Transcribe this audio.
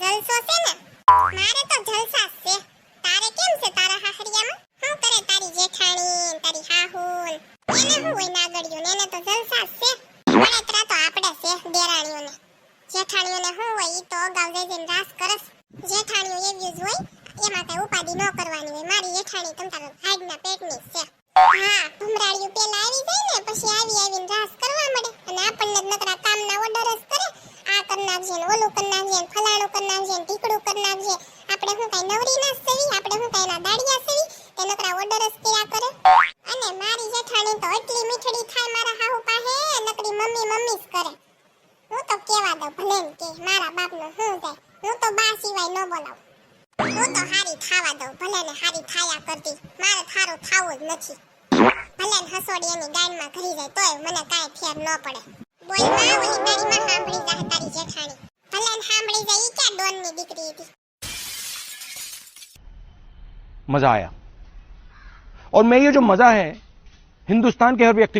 જલસો છે ને? મારે તો જલસા છે. તારે કેમ છે તારા હાહરિયામાં? હું કરે તારી જેઠાણી, તારી હાહુલ એને હું હોય નાગડિયું એને તો જલસા છે. બળતરા તો આપણે છે, દેરાણીઓને. જેઠાણીઓને હું હોય, ઈ તો અગાઉ જઈ જઈને રાસ કરસ. જેઠાણીઓ એવી જ હોય, એમાં કઈ ઉપાધિ ન કરવાની હોય. મારી જેઠાણી તમ તારા હાઈડના પેટની છે. હા, ભમરાળીઓ પેલા આવી જાય ને, પછી આવી આવીને રાસ કરવા મળે અને આપણને જ નકરા કામના ઓર્ડર જ કરે આ કર નાખજે કરી નાખજે ફલાણું કરી નાખજે ઢીકડું કરી નાખજે. આપણે શું કઈ નવરી ના સેવી, આપણે શું કઈ ના દાડિયા સેવી? તે નકરા ઓર્ડર જ કર્યા કરે. અને મારી જેઠાણી તો એટલી મીઠડી થાય મારા હાહુ પાસે, નકરી મમ્મી મમ્મી જ કરે. હું તો કેવા દઉં ભલે કે મારા બાપનું શું જાય હું તો બા સિવાય ન બોલાવું. હું તો હારી થાવા દઉં, ભલે ને હારી થાયા કરતી. મારે થારું થાવું જ નથી. ભલે ને હસોડી એની ગાયનમાં ઘરી જાય, તોય મને કાંઈ ફેર ન પડે. બોલમાં ઓલી ગાડીમાં मज़ा आया और मैं ये जो मज़ा है हिंदुस्तान के हर व्यक्ति को